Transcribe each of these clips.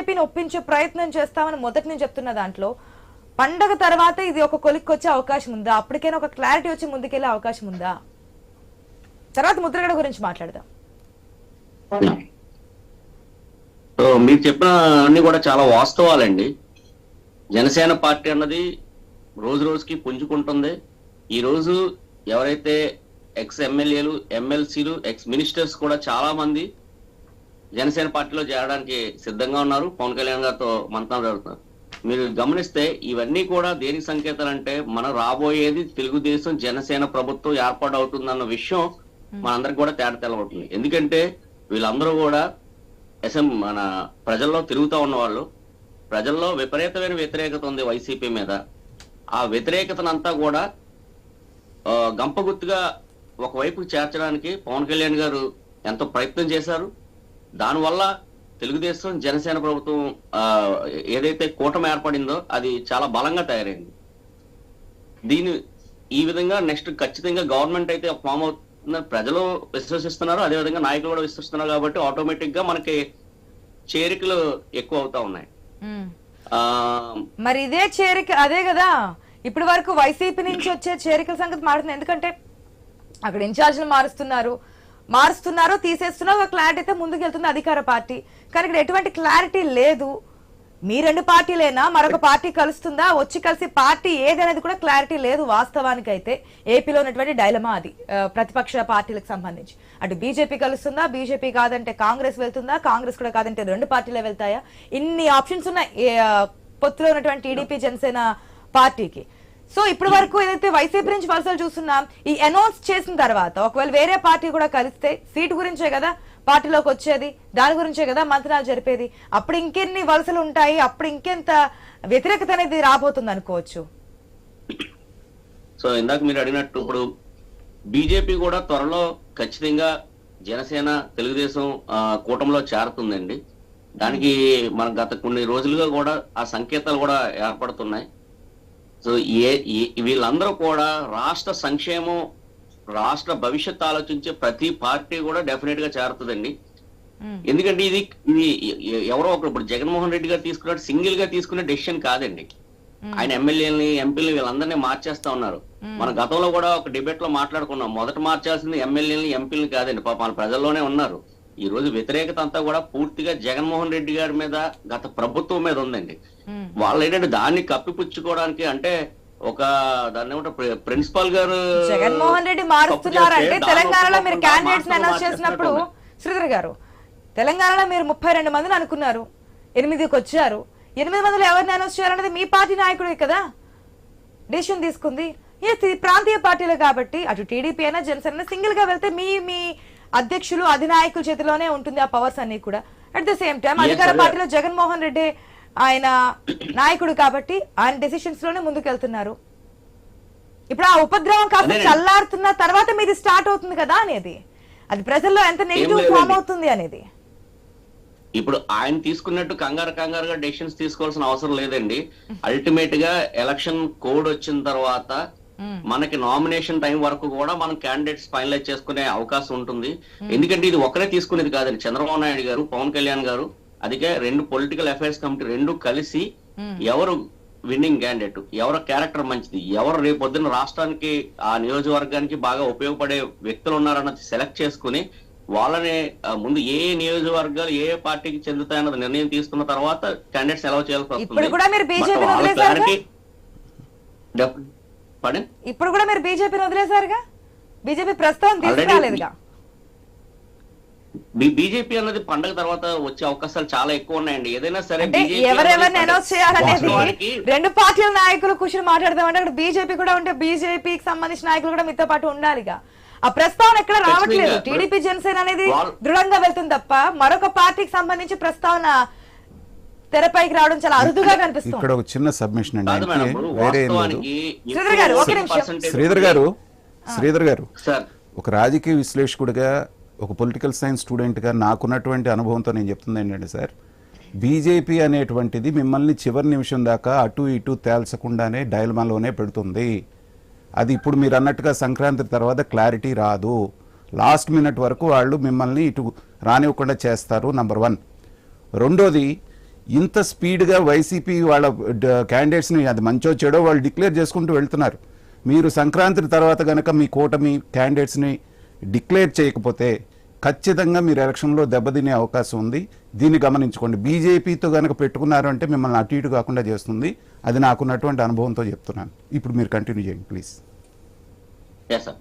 బీజేపీని ఒప్పించే ప్రయత్నం చేస్తామని మొదటి నుంచి చెప్తున్న దాంట్లో పండగ తర్వాత ఇది ఒక కొలిక్కి వచ్చే అవకాశం ఉందా? అప్పటికైనా ఒక క్లారిటీ వచ్చి ముందుకెళ్ళే అవకాశం ఉందా? తర్వాత ముద్రగడ గురించి మాట్లాడదాం. మీరు చెప్పిన అన్ని కూడా చాలా వాస్తవాలండి. జనసేన పార్టీ అన్నది రోజు రోజుకి పుంజుకుంటుంది. ఈ రోజు ఎవరైతే ఎక్స్ ఎమ్మెల్యేలు ఎమ్మెల్సీలు ఎక్స్ మినిస్టర్స్ కూడా చాలా మంది జనసేన పార్టీలో చేరడానికి సిద్ధంగా ఉన్నారు. పవన్ కళ్యాణ్ గారితో మంత్రాలు జరుగుతున్నారు మీరు గమనిస్తే ఇవన్నీ కూడా దేనికి సంకేతాలు అంటే మనం రాబోయేది తెలుగుదేశం జనసేన ప్రభుత్వం ఏర్పాటు అవుతుందన్న విషయం మనందరికి కూడా తేడా తెలవవుతుంది ఎందుకంటే వీళ్ళందరూ కూడా అసెం మన ప్రజల్లో తిరుగుతూ ఉన్నవాళ్ళు. ప్రజల్లో విపరీతమైన వ్యతిరేకత ఉంది వైసీపీ మీద. ఆ వ్యతిరేకతనంతా కూడా ఆ, గంపగుత్తుగా ఒకవైపు చేర్చడానికి పవన్ కళ్యాణ్ గారు ఎంతో ప్రయత్నం చేశారు. దానివల్ల తెలుగుదేశం జనసేన ప్రభుత్వం ఏదైతే కూటమి ఏర్పడిందో అది చాలా బలంగా తయారైంది. దీని ఈ విధంగా నెక్స్ట్ ఖచ్చితంగా గవర్నమెంట్ అయితే ఫామ్ అవుతుందని ప్రజలు విశ్వసిస్తున్నారు అదేవిధంగా నాయకులు కూడా విశ్వసిస్తున్నారు కాబట్టి ఆటోమేటిక్గా మనకి చేరికలు ఎక్కువ అవుతా ఉన్నాయి. మరి ఇదే చేరిక అదే కదా ఇప్పటి వరకు వైసీపీ నుంచి వచ్చే చేరికల సంగతి మారుతుంది. ఎందుకంటే అక్కడ ఇన్ఛార్జ్లు మారుస్తున్నారు మారుస్తున్నారు తీసేస్తున్నారు ఒక క్లారిటీ అయితే ముందుకు వెళ్తుంది అధికార పార్టీ. కానీ ఇక్కడ ఎటువంటి క్లారిటీ లేదు. మీ రెండు పార్టీలేనా? మరొక పార్టీ కలుస్తుందా? వచ్చి కలిసి పార్టీ ఏదనేది కూడా క్లారిటీ లేదు వాస్తవానికి అయితే ఏపీలో ఉన్నటువంటి డైలమా అది. ప్రతిపక్ష పార్టీలకు సంబంధించి. అటు బీజేపీ కలుస్తుందా? బీజేపీ కాదంటే కాంగ్రెస్ వెళ్తుందా? కాంగ్రెస్ కూడా కాదంటే రెండు పార్టీలే వెళ్తాయా? ఇన్ని ఆప్షన్స్ ఉన్నాయి పొత్తులో ఉన్నటువంటి టీడీపీ జనసేన పార్టీకి. సో ఇప్పటి వరకు ఏదైతే వైసీపీ నుంచి వలసలు చూస్తున్నాం ఈ అనౌన్స్ చేసిన తర్వాత ఒకవేళ వేరే పార్టీ కూడా కలిస్తే సీటు గురించే కదా పార్టీలోకి వచ్చేది దాని గురించే కదా మంత్రాలు జరిపేది అప్పుడు ఇంకెన్ని వలసలు ఉంటాయి అప్పుడు ఇంకెంత వ్యతిరేకత అనేది రాబోతుంది అనుకోవచ్చు. సో ఇందాక మీరు అడిగినట్టు ఇప్పుడు బీజేపీ కూడా త్వరలో ఖచ్చితంగా జనసేన తెలుగుదేశం కూటమిలో చేరుతుందండి. దానికి మన గత కొన్ని రోజులుగా కూడా ఆ సంకేతాలు కూడా ఏర్పడుతున్నాయి. సో ఏ వీళ్ళందరూ కూడా రాష్ట్ర సంక్షేమం రాష్ట్ర భవిష్యత్తు ఆలోచించే ప్రతి పార్టీ కూడా డెఫినెట్గా చేరుతుందండి. ఉమ్, ఎందుకంటే ఇది ఇది ఎవరో ఒకరు ఇప్పుడు జగన్మోహన్ రెడ్డి గారు తీసుకున్నట్టు సింగిల్గా తీసుకునే డెసిషన్ కాదండి. ఆయన ఎమ్మెల్యేలని ఎంపీలని వీళ్ళందరినీ మార్చేస్తా ఉన్నారు. మన గతంలో కూడా ఒక డిబేట్లో మాట్లాడుకున్నాం. మొదట మార్చాల్సింది ఎమ్మెల్యేలని ఎంపీలని కాదండి. పాప మన ప్రజల్లోనే ఉన్నారు. ఈ రోజు వ్యతిరేకత అంతా కూడా పూర్తిగా జగన్మోహన్ రెడ్డి గారి మీద గత ప్రభుత్వం మీద ఉందండి. వాళ్ళు ఏంటంటే దాన్ని కప్పిపుచ్చుకోవడానికి అంటే ఒక దాన్ని ఏమంటారు ప్రిన్సిపాల్ గారు జగన్మోహన్ రెడ్డి మారుస్తున్నారంటే తెలంగాణలో మీరు క్యాండిడేట్స్ అనౌన్స్ చేసినప్పుడు శ్రీధర్ గారు తెలంగాణలో మీరు ముప్పై రెండు మందిని అనుకున్నారు ఎనిమిదికి వచ్చారు. ఎనిమిది మందిలో ఎవరిని అనౌన్స్ చేయాలనేది మీ పార్టీ నాయకుడే కదా? డెసిషన్ తీసుకుంది. ప్రాంతీయ పార్టీలు కాబట్టి అటు టీడీపీ అయినా జనసేన సింగిల్గా వెళ్తే మీ మీ అధ్యక్షులు అధినాయకుల చేతిలోనే ఉంటుంది ఆ పవర్స్ అన్ని కూడా అట్ ద సేమ్ టైం అధికార. పార్టీలో జగన్మోహన్ రెడ్డి ఆయన నాయకుడు కాబట్టి ఆయన డెసిషన్స్లోనే ముందుకు వెళ్తున్నారు ఇప్పుడు ఆ ఉపద్రవం కాస్త. చల్లారుతున్న తర్వాత మీది స్టార్ట్ అవుతుంది కదా అనేది అది ప్రజల్లో ఎంత నెగిటివ్. ఫామ్ అవుతుంది అనేది ఇప్పుడు ఆయన తీసుకున్నట్టు కంగారు కంగారుగా డెసిషన్స్ తీసుకోవాల్సిన అవసరం లేదండి అల్టిమేట్గా ఎలక్షన్ కోడ్ వచ్చిన తర్వాత మనకి నామినేషన్ టైం వరకు కూడా మనం క్యాండిడేట్స్ ఫైనలైజ్ చేసుకునే అవకాశం ఉంటుంది. ఎందుకంటే ఇది ఒకరే తీసుకునేది కాదండి. చంద్రబాబు నాయుడు గారు పవన్ కళ్యాణ్ గారు అదిగే రెండు పొలిటికల్ అఫైర్స్ కమిటీ రెండు కలిసి ఎవరు విన్నింగ్ క్యాండిడేట్ ఎవరి క్యారెక్టర్ మంచిది ఎవరు రేపు పొద్దున్న రాష్ట్రానికి ఆ నియోజకవర్గానికి బాగా ఉపయోగపడే వ్యక్తులు ఉన్నారన్నది సెలెక్ట్ చేసుకుని వాళ్ళని ముందు ఏ నియోజకవర్గాలు ఏ పార్టీకి చెందుతాయన్నది నిర్ణయం తీసుకున్న తర్వాత క్యాండిడేట్స్ ఎలా చేయాల్సి వస్తుంది. ఇప్పుడు కూడా మీరు? ఇప్పుడు కూడా బీజేపీని వదిలేశారుగా బీజేపీ ప్రస్తుతం తీసుకురాలేదుగా బీజేపీ అన్నది పండగ తర్వాత వచ్చే అవకాశాలు చాలా ఎక్కువ ఉన్నాయండి ఏదైనా సరే ఎవరెవరిని అనౌన్స్ చేయాలనేది రెండు పార్టీల నాయకులు కూర్చొని మాట్లాడదామంటే అక్కడ బీజేపీ కూడా ఉంటే బీజేపీకి సంబంధించిన నాయకులు కూడా మీతో పాటు ఉండాలిగా ఆ ప్రస్తావన ఎక్కడ రావట్లేదు ఖచ్చితంగా. టీడీపీ జనసేన అనేది దృఢంగా వెళ్తుంది తప్ప మరొక పార్టీకి సంబంధించి ప్రస్తావన తెరపైకి రావడం చాలా అరుదుగా కనిపిస్తుంది. ఇక్కడ ఒక చిన్న సబ్మిషన్ అండి. వేరే శ్రీధర్ గారు, ఒక నిమిషం. 6% శ్రీధర్ గారు శ్రీధర్ గారు సార్. ఒక రాజకీయ విశ్లేషకుడిగా ఒక పొలిటికల్ సైన్స్ స్టూడెంట్గా నాకున్నటువంటి అనుభవంతో నేను చెప్తుంది ఏంటంటే సార్ బీజేపీ అనేటువంటిది మిమ్మల్ని చివరి నిమిషం దాకా అటు ఇటు తేల్చకుండానే డైలమాలోనే పెడుతుంది. అది ఇప్పుడు మీరు అన్నట్టుగా సంక్రాంతి తర్వాత క్లారిటీ రాదు. లాస్ట్ మినిట్ వరకు వాళ్ళు మిమ్మల్ని ఇటు రానివ్వకుండా చేస్తారు నంబర్ వన్. రెండోది ఇంత స్పీడ్గా వైసీపీ వాళ్ళ క్యాండిడేట్స్ని అది మంచో చెడో వాళ్ళు డిక్లేర్ చేసుకుంటూ వెళ్తున్నారు. మీరు సంక్రాంతి తర్వాత కనుక మీ కూటమి క్యాండిడేట్స్ని డిక్లేర్ చేయకపోతే ఖచ్చితంగా మీరు ఎలక్షన్లో దెబ్బతినే అవకాశం ఉంది. దీన్ని గమనించుకోండి. బీజేపీతో కనుక పెట్టుకున్నారు అంటే మిమ్మల్ని అటు ఇటు కాకుండా చేస్తుంది. అది నాకున్నటువంటి అనుభవంతో చెప్తున్నాను. ఇప్పుడు మీరు కంటిన్యూ చేయండి ప్లీజ్ సార్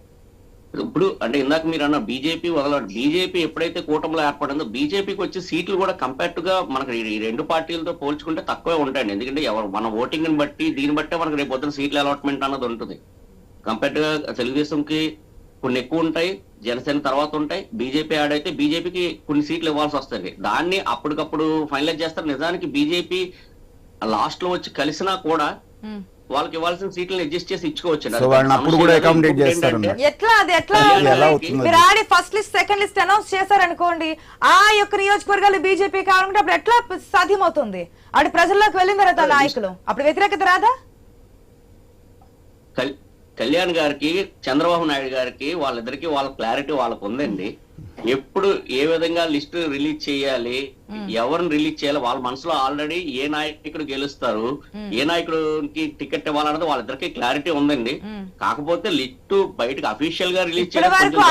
ఇప్పుడు అంటే ఇందాక మీరు అన్న బీజేపీ వదలడు బీజేపీ ఎప్పుడైతే కూటమిలో ఏర్పడిందో బీజేపీకి వచ్చే సీట్లు కూడా కంపేర్డ్గా మనకి ఈ రెండు పార్టీలతో పోల్చుకుంటే తక్కువే ఉంటాయండి. ఎందుకంటే ఎవరు మన ఓటింగ్ని బట్టి దీన్ని బట్టే మనకి రేపు పొద్దున సీట్ల అలాట్మెంట్ అన్నది ఉంటుంది. కంపేర్డ్గా తెలుగుదేశంకి కొన్ని ఎక్కువ ఉంటాయి జనసేన తర్వాత ఉంటాయి బీజేపీ యాడ్ అయితే బీజేపీకి కొన్ని సీట్లు ఇవ్వాల్సి వస్తుంది దాన్ని అప్పటికప్పుడు ఫైనలైజ్ చేస్తారు. నిజానికి బీజేపీ లాస్ట్లో వచ్చి కలిసినా కూడా hmm. వాళ్ళకి ఇవ్వాల్సిన సీట్లను అడ్జస్ట్ చేసి ఇచ్చుకోవచ్చు సో వాళ్ళని అప్పుడు కూడా accommodate చేస్తారన్నమాట. ఎట్లా అది ఎట్లా? ఎలా అవుతుంది? మీరు ఆడి first list second list announce చేశారనుకోండి ఆ యొక్క నియోజకవర్గాలు బీజేపీ కావాలంటే అప్పుడు ఎట్లా సాధ్యమవుతుంది? ఆడి ప్రజల్లోకి వెళ్ళిన తర్వాత ఆ నాయకులు అప్పుడు వ్యతిరేకత రాదా? కల్- కళ్యాణ్ గారికి చంద్రబాబు నాయుడు గారికి వాళ్ళిద్దరికి వాళ్ళ క్లారిటీ వాళ్ళకు ఉందండి ఎప్పుడు ఏ విధంగా లిస్ట్ రిలీజ్ చేయాలి ఎవరిని రిలీజ్ చేయాలి వాళ్ళ మనసులో ఆల్రెడీ ఏ నాయకుడు గెలుస్తారు ఏ నాయకుడికి టికెట్ ఇవ్వాలన్నది వాళ్ళిద్దరికి క్లారిటీ ఉందండి. కాకపోతే లిస్ట్ బయటకు అఫీషియల్గా రిలీజ్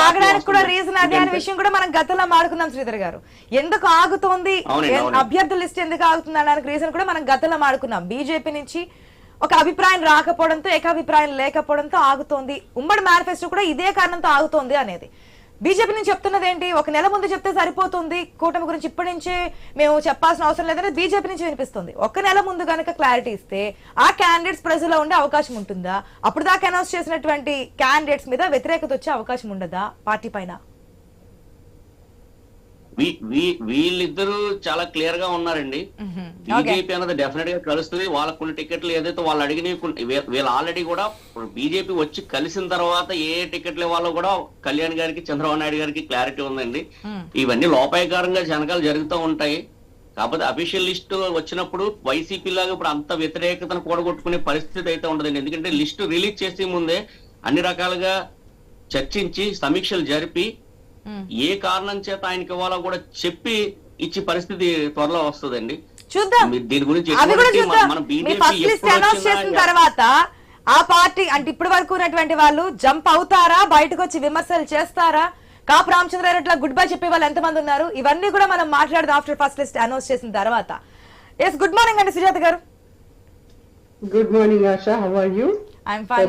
ఆగడానికి కూడా రీజన్ అదే అనే విషయం కూడా మనం గతంలో మాడుకున్నాం శ్రీధర్ గారు. ఎందుకు ఆగుతోంది. అభ్యర్థుల లిస్ట్ ఎందుకు ఆగుతుంది అనడానికి రీజన్ కూడా మనం గతంలో మాడుకున్నాం. బీజేపీ నుంచి ఒక అభిప్రాయం రాకపోవడంతో ఏకాభిప్రాయం లేకపోవడంతో ఆగుతోంది. ఉమ్మడి మేనిఫెస్టో కూడా ఇదే కారణంతో ఆగుతోంది అనేది. బీజేపీ నుంచి చెప్తున్నది ఏంటి ఒక నెల ముందు చెప్తే సరిపోతుంది. కూటమి గురించి ఇప్పటి నుంచే మేము చెప్పాల్సిన అవసరం లేదని బీజేపీ నుంచి వినిపిస్తుంది. ఒక నెల ముందు కనుక క్లారిటీ ఇస్తే ఆ క్యాండిడేట్స్ ప్రజల్లో ఉండే అవకాశం ఉంటుందా? అప్పుడు దాకా అనౌన్స్ చేసినటువంటి క్యాండిడేట్స్ మీద వ్యతిరేకత వచ్చే అవకాశం ఉండదా? పార్టీ పైన. వీళ్ళిద్దరూ చాలా క్లియర్గా ఉన్నారండి. బీజేపీ అన్నది డెఫినెట్గా కలుస్తుంది. వాళ్ళ కొన్ని టికెట్లు ఏదైతే వాళ్ళు వీ- వీళ్ళు ఆల్రెడీ కూడా బీజేపీ వచ్చి కలిసిన తర్వాత ఏ టికెట్లు ఇవ్వాలో కూడా కళ్యాణ్ గారికి చంద్రబాబు నాయుడు గారికి క్లారిటీ ఉందండి. ఇవన్నీ లోపాయకారంగా జనకాలు జరుగుతూ ఉంటాయి. కాకపోతే అఫీషియల్ లిస్ట్ వచ్చినప్పుడు వైసీపీ లాగా ఇప్పుడు అంత వ్యతిరేకతను కూడగొట్టుకునే పరిస్థితి అయితే ఉండదండి. ఎందుకంటే లిస్ట్ రిలీజ్ చేసే ముందే అన్ని రకాలుగా చర్చించి సమీక్షలు జరిపి ఏ కారణం చేత ఆయనకి ఇవ్వాలో కూడా చెప్పి ఇచ్చే పరిస్థితి త్వరలో వస్తుందండి. చూద్దాం. దీని గురించి తర్వాత ఆ పార్టీ అంటే ఇప్పటి వరకు ఉన్నటువంటి వాళ్ళు జంప్ అవుతారా? బయటకు వచ్చి విమర్శలు చేస్తారా? కాపు రామచంద్రారెడ్డి గుడ్ బై చెప్పే వాళ్ళు ఎంతమంది ఉన్నారు? ఇవన్నీ కూడా మనం మాట్లాడదాం ఆఫ్టర్ ఫస్ట్ లిస్ట్ అనౌన్స్ చేసిన తర్వాత. ఎస్ గుడ్ మార్నింగ్ అండి సుజాత గారు. Good morning, Asha. How are you? I'm fine